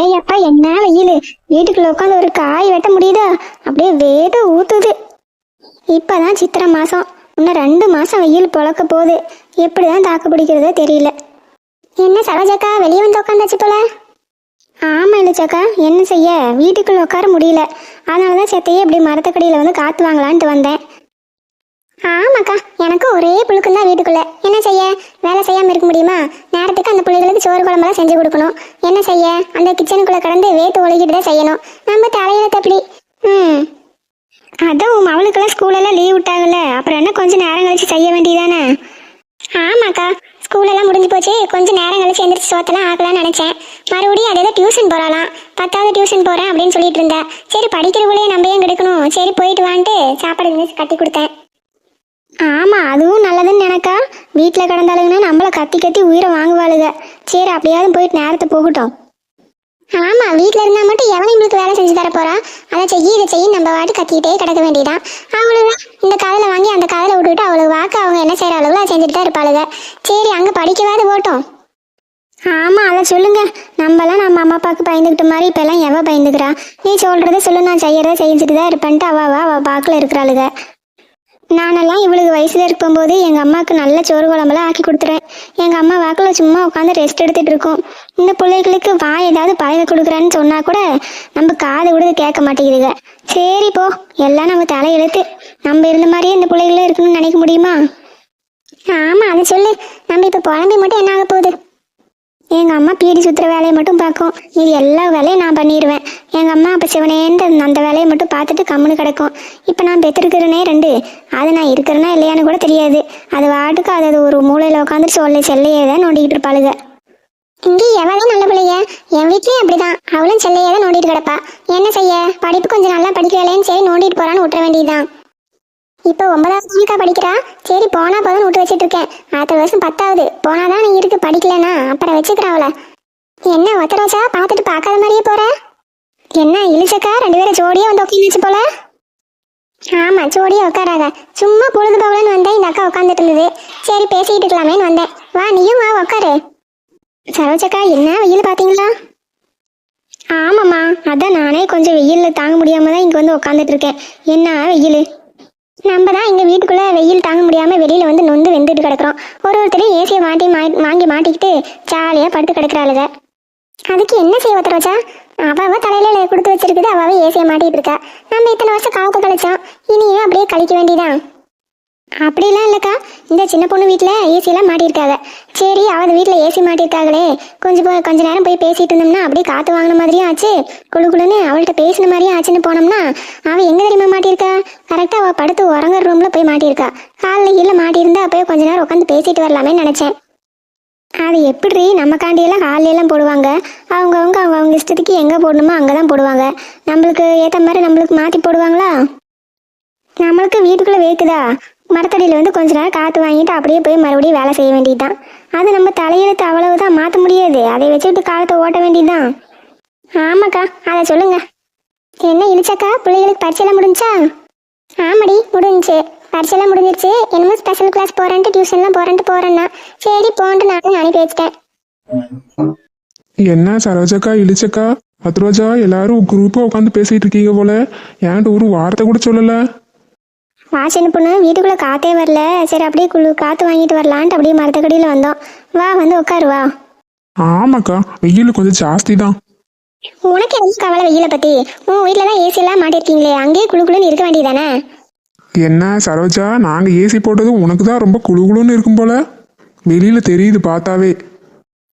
ஏயப்பா என்ன வெயில் வீட்டுக்குள்ள உட்காந்து ஒரு காய் வெட்ட முடியுதா? அப்படியே வேத ஊத்துது. இப்பதான் சித்திரை மாசம். இன்னும் ரெண்டு மாசம் வெயில் பொழக்க போகுது. எப்படிதான் தாக்கு பிடிக்கிறதோ தெரியல. என்ன சரோஜாக்கா வெளியே வந்து உட்காந்தாச்சு போல? ஆமா இழுச்சக்கா என்ன செய்ய? வீட்டுக்குள்ள உட்கார முடியல. அதனால தான் செத்தையே இப்படி மரத்துக்கடியில் வந்து காத்து வாங்கலான்ட்டு வந்தேன். ஆமாக்கா எனக்கு ஒரே புழுக்கம் தான் வீட்டுக்குள்ள. என்ன செய்ய? வேலை செய்யாம இருக்க முடியுமா? நேரத்துக்கு அந்த பிள்ளைகளுக்கு சோறு குழம்பெல்லாம் செஞ்சு கொடுக்கணும். என்ன செய்ய? அந்த கிச்சனுக்குள்ள கடந்து வேத்து ஒழுகிட்டு தான் செய்யணும். நம்ம தலையில தப்பி ம். அதான் உன் அவளுக்கெல்லாம் ஸ்கூலெல்லாம் லீவ் விட்டாங்கல்ல. அப்புறம் என்ன கொஞ்சம் நேரம் கழிச்சு செய்ய வேண்டியதானே ஆமாக்கா. ஸ்கூலெல்லாம் முடிஞ்சு போச்சு. கொஞ்சம் நேரம் கழிச்சு எந்திரிச்சு சோத்தெல்லாம் ஆக்கலாம்னு நினைச்சேன். மறுபடியும் அதே டியூஷன் போகலாம் பத்தாவது டியூஷன் போறேன் அப்படின்னு சொல்லிட்டு இருந்தேன் சரி படிக்கிறவங்களே நம்ம ஏன் கிடைக்கணும்? சரி போயிட்டு வான்ட்டு சாப்பாடு கட்டி கொடுத்தேன். ஆமாம் அதுவும் நல்லதுன்னு நினைக்கா. வீட்டில் கிடந்தாலுங்கன்னா நம்மளை கத்தி கத்தி உயிரை வாங்குவாளுங்க சரி அப்படியாவது போயிட்டு நேரத்தை போகட்டும். ஆமாம் வீட்டில் இருந்தால் மட்டும் எவன் நம்மளுக்கு வேலை செஞ்சு தர போறா? அதை செய்ய இதை செய்ய நம்ம வாட்டு கத்திக்கிட்டே கிடக்க வேண்டியதான் அவளுக்கு இந்த காதில் வாங்கி அந்த காதில் விட்டுவிட்டு அவளுக்கு வாக்கு அவங்க என்ன செய்கிற அளவுல அதை செஞ்சுட்டு தான் இருப்பாளுங்க சரி அங்கே படிக்கவாது போட்டோம் ஆமாம் அதை சொல்லுங்க. நம்மலாம் நம்ம அம்மா அப்பாவுக்கு பயந்துக்கிட்ட மாதிரி இப்பெல்லாம் எவ பயந்துக்கிறா? நீ சொல்கிறத சொல்லு நான் செய்கிறத செஞ்சுட்டு தான் இருப்பேன்ட்டு அவள் அவள் அவ பாக்கில் இருக்கிறாளுங்க நானெல்லாம் இவளுக்கு வயசுல இருக்கும்போது எங்க அம்மாவுக்கு நல்ல சோறு குழம்பெல்லாம் ஆக்கி கொடுத்துருவேன். எங்க அம்மா வாக்கில் சும்மா உட்காந்து ரெஸ்ட் எடுத்துட்டு இருக்கோம். இந்த பிள்ளைகளுக்கு வாய் ஏதாவது பழக கொடுக்குறேன்னு சொன்னா கூட நம்ம காது கூட கேட்க மாட்டேங்குதுங்க. சரி போ எல்லாம் நம்ம தலையெழுத்து. நம்ம இருந்த மாதிரியே இந்த பிள்ளைகளும் இருக்கணும்னு நினைக்க முடியுமா? ஆமா அதை சொல்லு. நம்ம இப்ப குழம்பு மட்டும் என்ன ஆக போகுது? எங்க அம்மா பீடி சுத்துற வேலையை மட்டும் பார்க்கும். இது எல்லா வேலையும் நான் பண்ணிடுவேன். எங்க அம்மா அப்ப சிவனேந்த அந்த வேலையை மட்டும் பார்த்துட்டு கம்முன்னு கிடக்கும். இப்ப நான் பெற்றிருக்கிறனே ரெண்டு. அது நான் இருக்கிறேனா இல்லையான்னு கூட தெரியாது. அது வாட்டுக்கு அது அது ஒரு மூலையில உட்காந்து சொல்ல செல்லையே தான் நோண்டிக்கிட்டு இருப்பாளுங்க இங்கே எவளையும் நல்ல பிள்ளைய? என் வீட்லயும் அப்படிதான். அவளும் செல்லையே தான் நோண்டிட்டு கிடப்பா. என்ன செய்ய? படிப்பு கொஞ்சம் நல்லா படிக்கலைன்னு சரி நோண்டிட்டு போறான்னு விட்டுற வேண்டியதுதான். இப்போ ஒன்பதாவது தானக்கா படிக்கிறா? சரி போனா போதும் விட்டு வச்சிட்டு இருக்கேன் அடுத்த வருஷம் பத்தாவது. போனாதான் நீ இருக்கு படிக்கலனா அப்புறம் வச்சுக்கிறாவல என்ன ஒத்த பார்த்துட்டு பார்க்காத மாதிரியே போற? என்ன இழுச்சக்கா? ரெண்டு பேரும் ஜோடியா வந்து உட்காந்துச்சு போல? ஆமா ஜோடியா உட்காராத. சும்மா பொழுது போகலன்னு வந்தேன் இந்த அக்கா உட்காந்துட்டு இருந்தது. சரி பேசிக்கிட்டு இருக்கலாமேன்னு வந்தேன். வா நீயும் வா உட்காரு. சரோஜக்கா என்ன வெயில் பாத்தீங்களா ஆமாம்மா அதான் நானே கொஞ்சம் வெயிலில் தாங்க முடியாம தான் இங்கே வந்து உட்காந்துட்டு இருக்கேன். என்ன வெயில்? நம்ம தான் எங்கள் வீட்டுக்குள்ள வெயில் தாங்க முடியாம வெளியில வந்து நொந்து வெந்துட்டு கிடக்குறோம். ஒரு ஒருத்தரையும் ஏசியை மாட்டி மா- வாங்கி மாட்டிக்கிட்டு ஜாலியா படுத்து கிடக்குறாளுங்க அதுக்கு என்ன செய்ய ஒருத்தர் அவ அவ தலையில கொடுத்து வச்சிருக்குது அவள் ஏசியை மாட்டிட்டு இருக்கா. நம்ம இத்தனை வருஷம் காலத்தை கழிச்சோம். இனியும் அப்படியே கழிக்க வேண்டியதான் அப்படிலாம் இல்லைக்கா. இந்த சின்ன பொண்ணு வீட்டில் ஏசியெல்லாம் மாட்டியிருக்காங்க. சரி அவள் வீட்டில் ஏசி மாட்டியிருக்காங்களே. கொஞ்சம் போய் கொஞ்ச நேரம் போய் பேசிட்டு இருந்தோம்னா அப்படியே காற்று வாங்கின மாதிரியும் ஆச்சு. குழு குளுன்னு அவள்கிட்ட பேசின மாதிரியும் ஆச்சுன்னு போனோம்னா அவள் எங்கே தெரியுமா மாட்டியிருக்கா? கரெக்டாக அவள் படுத்து உறங்குற ரூமில் போய் மாட்டியிருக்கா. காலில் கீழே மாட்டியிருந்தா போய் கொஞ்ச நேரம் உட்காந்து பேசிட்டு வரலாமே நினச்சேன். அது எப்படி நமக்காண்டியெல்லாம் காலையெல்லாம் போடுவாங்க? அவங்கவுங்க அவங்க அவங்க இஷ்டத்துக்கு எங்கே போடணுமோ அங்கே தான் போடுவாங்க. நம்மளுக்கு ஏற்ற மாதிரி நம்மளுக்கு மாற்றி போடுவாங்களா? நம்மளுக்கு வீட்டுக்குள்ளே வேக்குதா மரத்தடியில் வந்து கொஞ்ச நேரம் காற்று வாங்கிட்டு அப்படியே போய் மறுபடியும் வேலை செய்ய வேண்டியது தான் அது நம்ம தலையெழுத்து அவ்வளவுதான் மாற்ற முடியாது. அதை வச்சுக்கிட்டு காலத்தை ஓட்ட வேண்டியது தான் ஆமாக்கா அதை சொல்லுங்க. என்ன இழிச்சக்கா? பிள்ளைகளுக்கு பரீட்சையெல்லாம் முடிஞ்சா? ஆமாடி முடிஞ்சு. பரீட்சையெல்லாம் முடிஞ்சிருச்சு. என்னமோ ஸ்பெஷல் கிளாஸ் போகிறேன்ட்டு டியூஷன்லாம் போகிறேன்ட்டு போகிறேன்னா சரி போன்ட்டு நான் அனுப்பி வச்சிட்டேன். என்ன சரோஜக்கா இழிச்சக்கா? பத்ரோஜா எல்லாரும் குரூப்பாக உட்காந்து பேசிட்டு இருக்கீங்க போல. ஏன்ட்டு ஒரு வார்த்தை கூட சொல்லலை? வாசன பொண்ணு. வீட்டுக்குள்ளே காற்றே வரல. சரி அப்படியே குளு காற்று வாங்கிட்டு வரலான்ட்டு அப்படியே மரத்தக்கடியில் வந்தோம். வா வந்து உட்காரு வா. ஆமாக்கா வெயில் கொஞ்சம் ஜாஸ்தி தான் உனக்கு என்ன கவலை வெயிலை பற்றி உன் வீட்டில் தான் ஏசி எல்லாம் மாட்டிருக்கீங்களே அங்கேயே குளு குளுன்னு இருக்க வேண்டியதானே? என்ன சரோஜா நாங்க ஏசி போட்டது உனக்கு தான் ரொம்ப குளு குளுன்னு இருக்கும் போல? வெளியில தெரியுது பார்த்தாவே.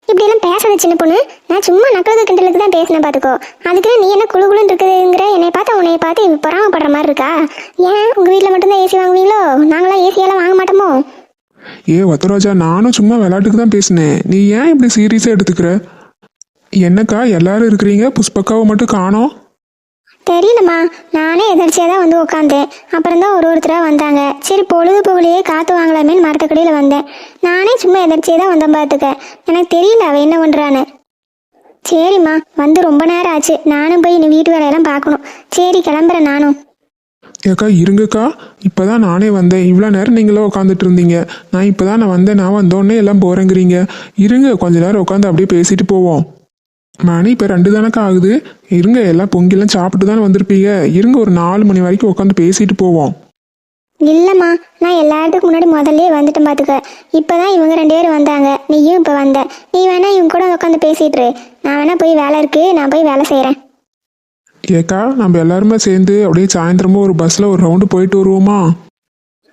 இப்படியெல்லாம் பேசாத சின்ன பொண்ணு. நான் சும்மா நக்கலுக்கு கிண்டலுக்கு தான் பேசினேன் பார்த்துக்கோ. அதுக்கு நீ என்ன குளு குளுன்னு இருக்குதுங்கிற என்னை பார்த்து உன்னை பார்த்து பொறாமப்படுற மாதிரி இருக்கா? ஏன்? உங்கள் வீட்டில் மட்டும்தான் ஏசி வாங்குவீங்களோ? நாங்களாம் ஏசியெல்லாம் வாங்க மாட்டோமோ? ஏ வத்தரோஜா நானும் சும்மா விளையாட்டுக்கு தான் பேசினேன். நீ ஏன் இப்படி சீரியஸா எடுத்துக்கிற? என்னக்கா எல்லாரும் இருக்கிறீங்க புஷ்பக்காவை மட்டும் காணோம். தெரியலம்மா. நானே எதிர்ச்சியாக தான் வந்து உட்காந்தேன் அப்புறம் தான் ஒரு ஒருத்தராக வந்தாங்க. சரி பொழுது போகலையே காற்று வாங்கலாமேன்னு மரத்துக்கடியில் வந்தேன். நானே சும்மா எதிர்ச்சியாக தான் வந்தேன் பார்த்துக்க எனக்கு தெரியல அவள் என்ன பண்ணுறான்னு சரிம்மா வந்து ரொம்ப நேரம் ஆச்சு. நானும் போய் இன்னும் வீட்டு வேலையெல்லாம் பார்க்கணும். சரி கிளம்புறேன் நானும். ஏக்கா இருங்கக்கா. இப்போதான் நானே வந்தேன். இவ்வளோ நேரம் நீங்களும் உட்காந்துட்டு இருந்தீங்க. நான் இப்போதான் நான் வந்தேன். நான் வந்தோடனே எல்லாம் போகிறேங்கிறீங்க இருங்க கொஞ்ச நேரம் உட்காந்து அப்படியே பேசிட்டு போவோம். மணி இப்போ ரெண்டு தானக்கா ஆகுது? இருங்க எல்லாம் பொங்கிலாம் சாப்பிட்டு தானே வந்திருப்பீங்க. இருங்க ஒரு நாலு மணி வரைக்கும் உட்காந்து பேசிட்டு போவோம். இல்லைம்மா நான் எல்லாத்துக்கும் முன்னாடி முதல்லே வந்துட்டேன் பார்த்துக்க இப்போ தான் இவங்க ரெண்டு பேரும் வந்தாங்க. நீயும் இப்போ வந்த. நீ வேணா இவங்க கூட உட்காந்து பேசிட்டு. நான் வேணா போய் வேலை இருக்கு நான் போய் வேலை செய்கிறேன் ஏக்கா நம்ம எல்லாருமே சேர்ந்து அப்படியே சாயந்தரமா ஒரு பஸ்ஸில் ஒரு ரவுண்டு போயிட்டு வருவோமா?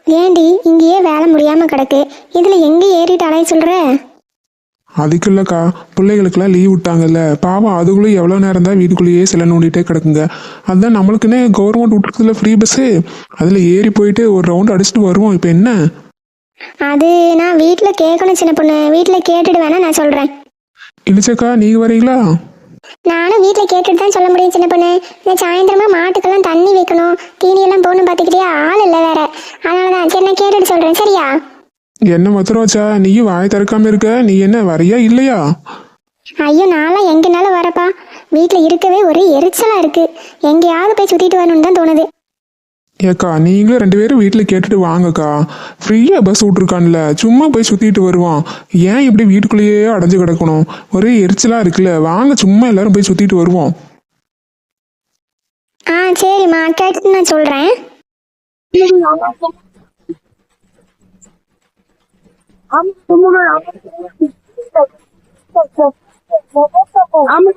ஏண்டி இங்கேயே வேலை முடியாமல் கிடக்கு. இதில் எங்கே ஏறிட்டு அலைய சொல்கிற அதுக்கு இல்லைக்கா பிள்ளைகளுக்கெல்லாம் லீவ் விட்டாங்கல்ல. பாவம் அதுக்குள்ளே எவ்வளோ நேரம் தான் வீட்டுக்குள்ளேயே சில நோண்டிகிட்டே கிடக்குங்க. அதுதான் நம்மளுக்குன்னே கவர்மெண்ட் விட்டுருக்குதுல ஃப்ரீ பஸ்ஸு அதில் ஏறி போயிட்டு ஒரு ரவுண்டு அடிச்சுட்டு வருவோம். இப்போ என்ன? அது நான் வீட்டில் கேட்கணும் சின்ன பொண்ணு. வீட்டில் கேட்டுட்டு வேணா நான் சொல்கிறேன் இழிச்சக்கா நீங்கள் வரீங்களா நானும் வீட்டில் கேட்டுட்டு தான் சொல்ல முடியும் சின்ன பொண்ணு. இந்த சாயந்தரமா மாட்டுக்கெல்லாம் தண்ணி வைக்கணும். தீனியெல்லாம் போகணும் பார்த்துக்கிட்டே ஆள் இல்லை வேற. அதனால தான் சரி நான் கேட்டுட்டு சொல்கிறேன் சரியா? என்ன மத்துரோச்சா நீயும் வாய் திறக்காம இருக்க? நீ என்ன வரியா இல்லையா? ஐயோ நான்லாம் எங்கனாலும் வரப்பா வீட்டில் இருக்கவே ஒரே எரிச்சலாக இருக்கு. எங்கேயாவது போய் சுற்றிட்டு வரணும்னு தான் தோணுது. ஏக்கா நீங்களும் ரெண்டு பேரும் வீட்டில் கேட்டுட்டு வாங்கக்கா. ஃப்ரீயாக பஸ் விட்ருக்கான்ல சும்மா போய் சுற்றிட்டு வருவான். ஏன் இப்படி வீட்டுக்குள்ளேயே அடைஞ்சு கிடக்கணும்? ஒரே எரிச்சலாக இருக்குல்ல. வாங்க சும்மா எல்லாரும் போய் சுற்றிட்டு வருவோம். ஆ சரிம்மா. கேட்டுட்டு நான் சொல்கிறேன் আমি তোমার আমার